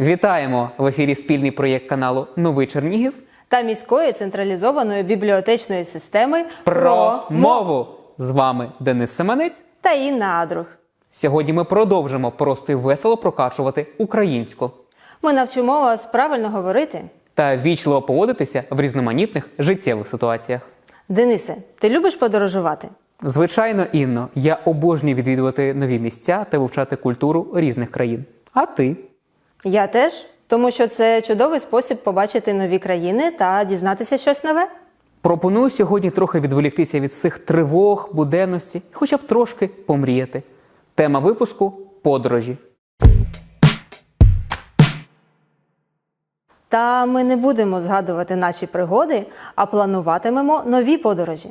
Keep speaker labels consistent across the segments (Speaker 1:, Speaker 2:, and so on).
Speaker 1: Вітаємо в ефірі спільний проєкт каналу Новий Чернігів
Speaker 2: та міської централізованої бібліотечної системи
Speaker 1: про мову. З вами Денис Семенець.
Speaker 2: та Інна Адрух.
Speaker 1: Сьогодні ми продовжимо просто і весело прокачувати українську
Speaker 2: Ми навчимо вас правильно говорити.
Speaker 1: та вічливо поводитися в різноманітних життєвих ситуаціях.
Speaker 2: Денисе, ти любиш подорожувати?
Speaker 1: Звичайно, Інно, я обожнюю відвідувати нові місця та вивчати культуру різних країн. А ти?
Speaker 2: Я теж, тому що це чудовий спосіб побачити нові країни та дізнатися щось нове.
Speaker 1: Пропоную сьогодні трохи відволіктися від цих тривог, буденності, хоча б трошки помріяти. Тема випуску подорожі.
Speaker 2: Та ми не будемо згадувати наші пригоди, а плануватимемо нові подорожі.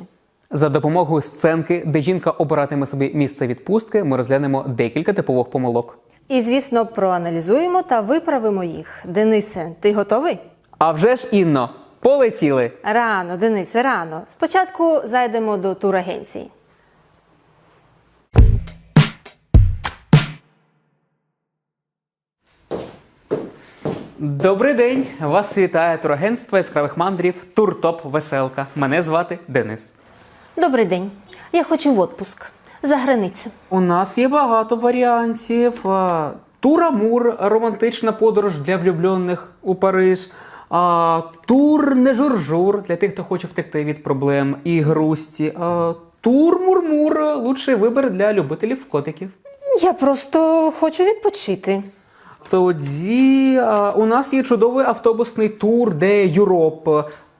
Speaker 1: За допомогою сценки, де жінка обиратиме собі місце відпустки, ми розглянемо декілька типових помилок.
Speaker 2: І, звісно, проаналізуємо та виправимо їх. Денисе, ти готовий?
Speaker 1: А вже ж Інно, полетіли!
Speaker 2: Рано, Денисе, рано. Спочатку зайдемо до турагенції.
Speaker 1: Добрий день! Вас вітає турагентство яскравих мандрів Туртоп Веселка. Мене звати Денис.
Speaker 2: Добрий день. Я хочу в отпуск за границю.
Speaker 1: У нас є багато варіантів. А, Тур-Амур – романтична подорож для влюблених у Париж. А, тур не жур-жур для тих, хто хоче втекти від проблем і грусті. А, тур Мурмур лучший вибір для любителів котиків.
Speaker 2: Я просто хочу відпочити.
Speaker 1: Тоді а, у нас є чудовий автобусний тур, де Юроп,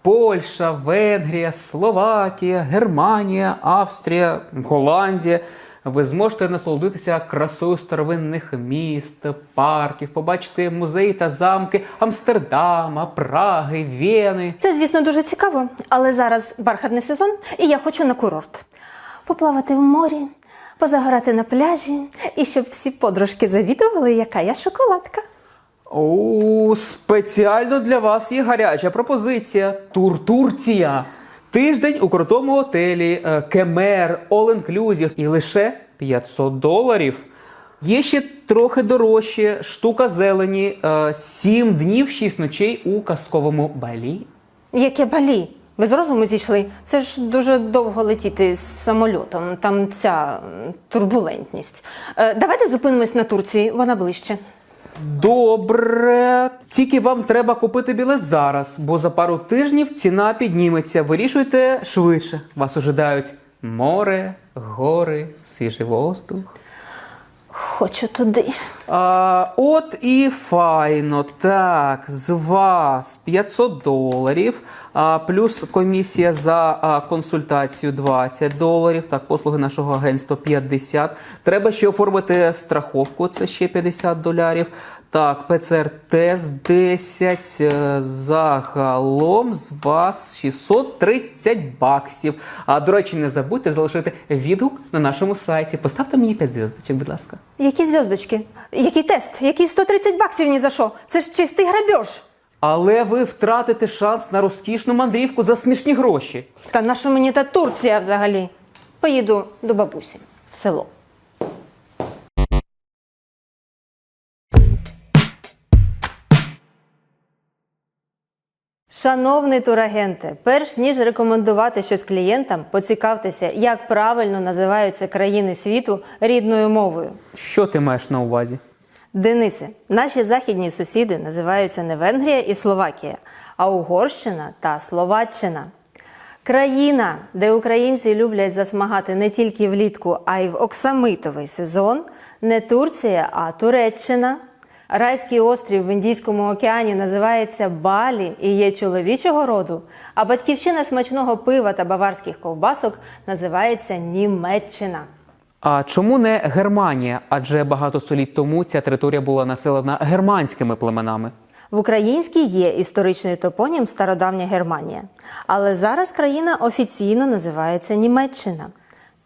Speaker 1: Польща, Венгрія, Словакія, Германія, Австрія, Голландія. Ви зможете насолодитися красою старовинних міст, парків, побачити музеї та замки Амстердама, Праги, Вени.
Speaker 2: Це, звісно, дуже цікаво, але зараз бархатний сезон, і я хочу на курорт. Поплавати в морі, позагорати на пляжі, і щоб всі подружки завідували, яка я шоколадка.
Speaker 1: О, спеціально для вас є гаряча пропозиція. Тур Турція. Тиждень у крутому готелі, е, кемер, all inclusive і лише 500 доларів. Є ще трохи дорожче штука зелені, 7 днів, 6 ночей у казковому балі.
Speaker 2: Яке балі? Ви з розуму зійшли? Це ж дуже довго летіти з самольотом, там ця турбулентність. Е, давайте зупинимось на Турції, вона ближче.
Speaker 1: Добре. Тільки вам треба купити білет зараз, бо за пару тижнів ціна підніметься. Вирішуйте швидше. Вас ожидають море, гори, свіжий воздух.
Speaker 2: Хочу туди.
Speaker 1: А, от і файно. Так, з вас 500 доларів, а, плюс комісія за а, консультацію 20 доларів. Так, послуги нашого агентства 50. Треба ще оформити страховку, це ще 50 доларів. Так, ПЦР-тест 10. е, Загалом з вас 630 баксів. А до речі, не забудьте залишити відгук на нашому сайті. Поставте мені 5 зв'язочок, будь ласка.
Speaker 2: Які зв'язочки? Який тест? Який 130 баксів ні за що? Це ж чистий грабіж.
Speaker 1: Але ви втратите шанс на розкішну мандрівку за смішні гроші.
Speaker 2: Та на що мені та Турція взагалі? Поїду до бабусі в село. Шановний турагенте, перш ніж рекомендувати щось клієнтам, поцікавтеся, як правильно називаються країни світу рідною мовою.
Speaker 1: Що ти маєш на увазі?
Speaker 2: Денисе, наші західні сусіди називаються не Венгрія і Словакія, а Угорщина та Словаччина. Країна, де українці люблять засмагати не тільки влітку, а й в оксамитовий сезон, не Турція, а Туреччина. Райський острів в Індійському океані називається Балі і є чоловічого роду, а батьківщина смачного пива та баварських ковбасок називається Німеччина.
Speaker 1: А чому не Германія? Адже багато століть тому ця територія була населена германськими племенами.
Speaker 2: В українській є історичний топонім Стародавня Германія, але зараз країна офіційно називається Німеччина.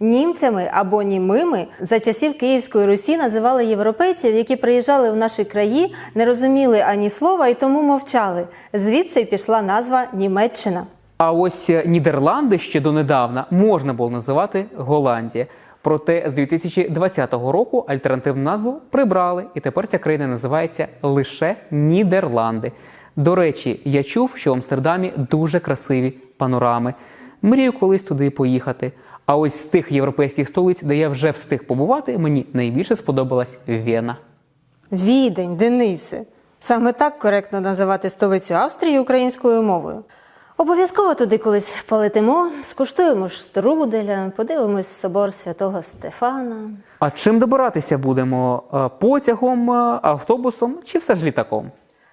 Speaker 2: Німцями або німими за часів Київської Русі називали європейців, які приїжджали в наші краї, не розуміли ані слова і тому мовчали. Звідси пішла назва Німеччина.
Speaker 1: А ось Нідерланди ще донедавна можна було називати Голландія. Проте з 2020 року альтернативну назву прибрали, і тепер ця країна називається лише Нідерланди. До речі, я чув, що в Амстердамі дуже красиві панорами. Мрію колись туди поїхати. А ось з тих європейських столиць, де я вже встиг побувати, мені найбільше сподобалась Вена.
Speaker 2: Відень, Денисе. Саме так коректно називати столицю Австрії українською мовою. Обов'язково туди колись полетимо, скуштуємо штруделя, подивимось собор святого Стефана.
Speaker 1: А чим добиратися будемо? Е, Потягом, е, автобусом чи все ж літаком?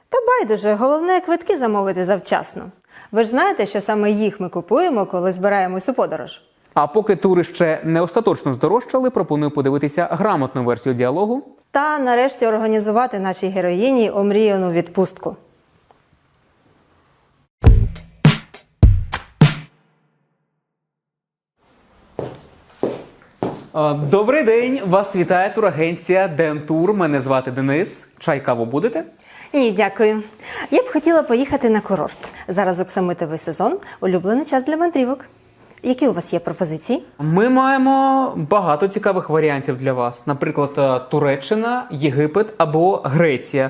Speaker 2: Та байдуже, головне квитки замовити завчасно. Ви ж знаєте, що саме їх ми купуємо, коли збираємось у подорож.
Speaker 1: А поки тури ще не остаточно здорожчали, пропоную подивитися грамотну версію діалогу.
Speaker 2: Та нарешті організувати нашій героїні омріяну відпустку.
Speaker 1: Добрий день! Вас вітає турагенція Дентур. Мене звати Денис. Чай каву будете?
Speaker 2: Ні, дякую. Я б хотіла поїхати на курорт. Зараз оксамитовий сезон, улюблений час для мандрівок. Які у вас є пропозиції?
Speaker 1: Ми маємо багато цікавих варіантів для вас. Наприклад, е, Туреччина, Єгипет або Греція.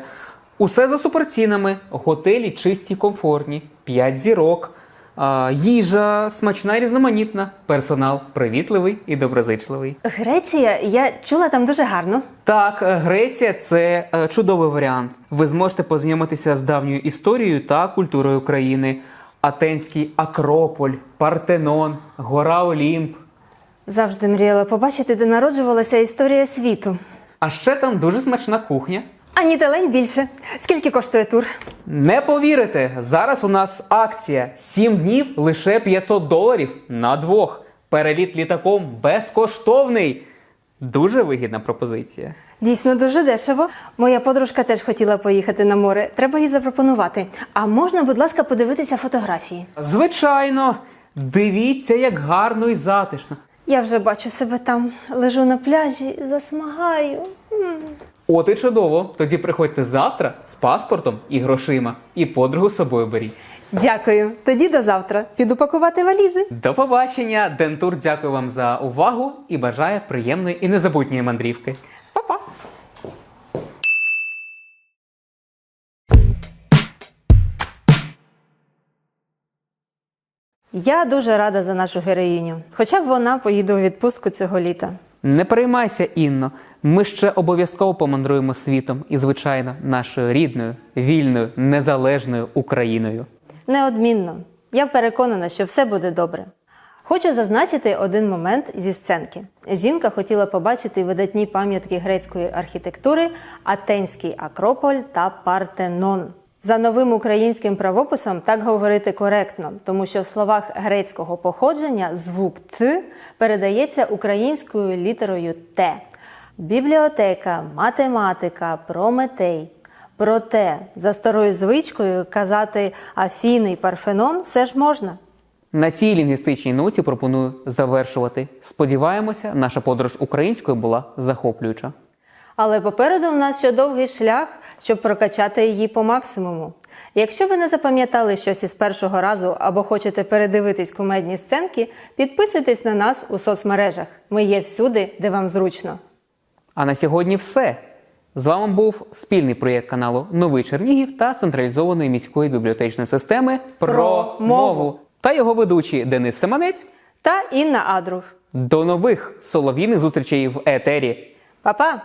Speaker 1: Усе за суперцінами. Готелі чисті, комфортні, 5 зірок. е, Їжа смачна і різноманітна. Персонал привітливий і доброзичливий.
Speaker 2: Греція, я чула там дуже гарно.
Speaker 1: Так, е, Греція це чудовий варіант. Ви зможете познайомитися з давньою історією та культурою країни. Атенський Акрополь, Партенон, Гора Олімп.
Speaker 2: Завжди мріяла побачити, де народжувалася історія світу.
Speaker 1: А ще там дуже смачна кухня.
Speaker 2: Ані талень більше. Скільки коштує тур?
Speaker 1: Не повірите, зараз у нас акція 7 днів лише 500 доларів на двох. Переліт літаком безкоштовний. Дуже вигідна пропозиція.
Speaker 2: Дійсно дуже дешево. Моя подружка теж хотіла поїхати на море. Треба їй запропонувати. А можна, будь ласка, подивитися фотографії?
Speaker 1: Звичайно, дивіться, як гарно і затишно.
Speaker 2: Я вже бачу себе там, лежу на пляжі, засмагаю. М.
Speaker 1: От і чудово. Тоді приходьте завтра з паспортом і грошима, і подругу з собою беріть.
Speaker 2: Дякую. Тоді до завтра. Піду пакувати валізи.
Speaker 1: До побачення! Дентур дякую вам за увагу і бажає приємної і незабутньої мандрівки.
Speaker 2: Па-па. Я дуже рада за нашу героїню, хоча б вона поїде у відпустку цього літа.
Speaker 1: Не переймайся, Інно. Ми ще обов'язково помандруємо світом і, звичайно, нашою рідною, вільною, незалежною Україною.
Speaker 2: Неодмінно. Я переконана, що все буде добре. Хочу зазначити один момент зі сценки. Жінка хотіла побачити видатні пам'ятки грецької архітектури, Атенський Акрополь та Партенон. За новим українським правописом так говорити коректно, тому що в словах грецького походження звук Т передається українською літерою Т. Бібліотека, математика, Прометей. Проте, за старою звичкою казати Афіни Парфенон все ж можна.
Speaker 1: На цій лінгвістичній ноті пропоную завершувати. Сподіваємося, наша подорож українською була захоплююча.
Speaker 2: Але попереду в нас ще довгий шлях, щоб прокачати її по максимуму. Якщо ви не запам'ятали щось із першого разу або хочете передивитись кумедні сценки, підписуйтесь на нас у соцмережах. Ми є всюди, де вам зручно.
Speaker 1: А на сьогодні все. З вами був спільний проєкт каналу Новий Чернігів та централізованої міської бібліотечної системи
Speaker 2: Про мову.
Speaker 1: та його ведучі Денис Семанець
Speaker 2: Та Інна Адрух.
Speaker 1: До нових солов'їних зустрічей в етері.
Speaker 2: Па-па!